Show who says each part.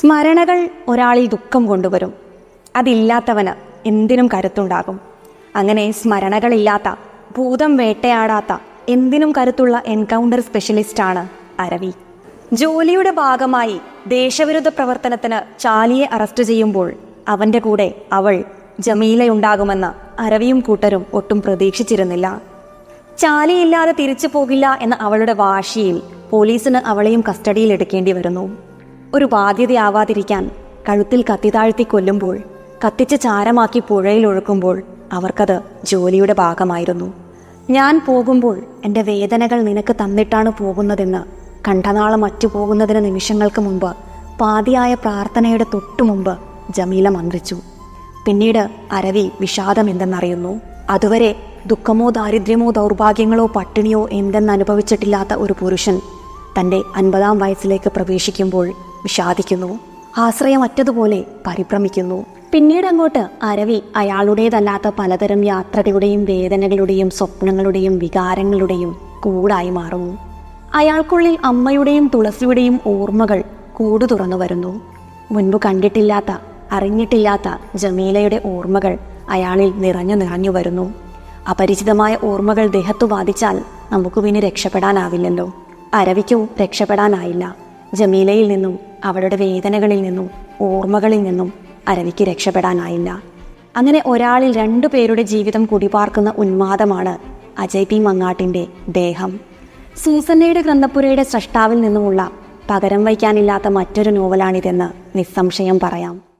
Speaker 1: സ്മരണകൾ ഒരാളിൽ ദുഃഖം കൊണ്ടുവരും. അതില്ലാത്തവന് എന്തിനും കരുത്തുണ്ടാകും. അങ്ങനെ സ്മരണകളില്ലാത്ത ഭൂതം വേട്ടയാടാത്ത എന്തിനും കരുത്തുള്ള എൻകൗണ്ടർ സ്പെഷ്യലിസ്റ്റാണ് അരവി. ജോലിയുടെ ഭാഗമായി ദേശവിരുദ്ധ പ്രവർത്തനത്തിന് ചാലിയെ അറസ്റ്റ് ചെയ്യുമ്പോൾ അവന്റെ കൂടെ അവൾ ജമീലയുണ്ടാകുമെന്ന് അരവിയും കൂട്ടരും ഒട്ടും പ്രതീക്ഷിച്ചിരുന്നില്ല. ചാലിയില്ലാതെ തിരിച്ചു പോകില്ല എന്ന അവളുടെ വാശിയിൽ പോലീസിന് അവളെയും കസ്റ്റഡിയിൽ എടുക്കേണ്ടി വരുന്നു. ഒരു ബാധ്യതയാവാതിരിക്കാൻ കഴുത്തിൽ കത്തി താഴ്ത്തി കൊല്ലുമ്പോൾ കത്തിച്ച് ചാരമാക്കി പുഴയിൽ ഒഴുക്കുമ്പോൾ അവർക്കത് ജോലിയുടെ ഭാഗമായിരുന്നു. ഞാൻ പോകുമ്പോൾ എന്റെ വേദനകൾ നിനക്ക് തന്നിട്ടാണ് പോകുന്നതെന്ന് കണ്ഠനാളം അറ്റുപോകുന്നതിന് നിമിഷങ്ങൾക്ക് മുമ്പ് പാതിയായ പ്രാർത്ഥനയുടെ തൊട്ടു മുമ്പ് ജമീല മന്ത്രിച്ചു. പിന്നീട് അരവി വിഷാദം എന്തെന്നറിയുന്നു? അതുവരെ ദുഃഖമോ ദാരിദ്ര്യമോ ദൗർഭാഗ്യങ്ങളോ പട്ടിണിയോ എന്തെന്ന് അനുഭവിച്ചിട്ടില്ലാത്ത ഒരു പുരുഷൻ തന്റെ അൻപതാം വയസ്സിലേക്ക് പ്രവേശിക്കുമ്പോൾ വിഷാദിക്കുന്നു. ആശ്രയമറ്റതുപോലെ പരിഭ്രമിക്കുന്നു. പിന്നീട് അങ്ങോട്ട് അരവി അയാളുടേതല്ലാത്ത പലതരം യാത്രകളുടെയും വേദനകളുടെയും സ്വപ്നങ്ങളുടെയും വികാരങ്ങളുടെയും കൂടായി മാറുന്നു. അയാൾക്കുള്ളിൽ അമ്മയുടെയും തുളസിയുടെയും ഓർമ്മകൾ കൂടു തുറന്നു വരുന്നു. മുൻപ് കണ്ടിട്ടില്ലാത്ത അറിഞ്ഞിട്ടില്ലാത്ത ജമീലയുടെ ഓർമ്മകൾ അയാളിൽ നിറഞ്ഞു നിറഞ്ഞു വരുന്നു. അപരിചിതമായ ഓർമ്മകൾ ദേഹത്തു ബാധിച്ചാൽ നമുക്ക് പിന്നെ രക്ഷപ്പെടാനാവില്ലല്ലോ. അരവിക്കും രക്ഷപ്പെടാനായില്ല. ജമീലയിൽ നിന്നും അവളുടെ വേദനകളിൽ നിന്നും ഓർമ്മകളിൽ നിന്നും അരവിക്ക് രക്ഷപ്പെടാനായില്ല. അങ്ങനെ ഒരാളിൽ രണ്ടു പേരുടെ ജീവിതം കുടിപാർക്കുന്ന ഉന്മാദമാണ് അജയ് പി മങ്ങാട്ടിന്റെ ദേഹം. സൂസന്നയുടെ ഗ്രന്ഥപുരയുടെ സൃഷ്ടാവിൽ നിന്നുമുള്ള പകരം വയ്ക്കാനില്ലാത്ത മറ്റൊരു നോവലാണിതെന്ന് നിസ്സംശയം പറയാം.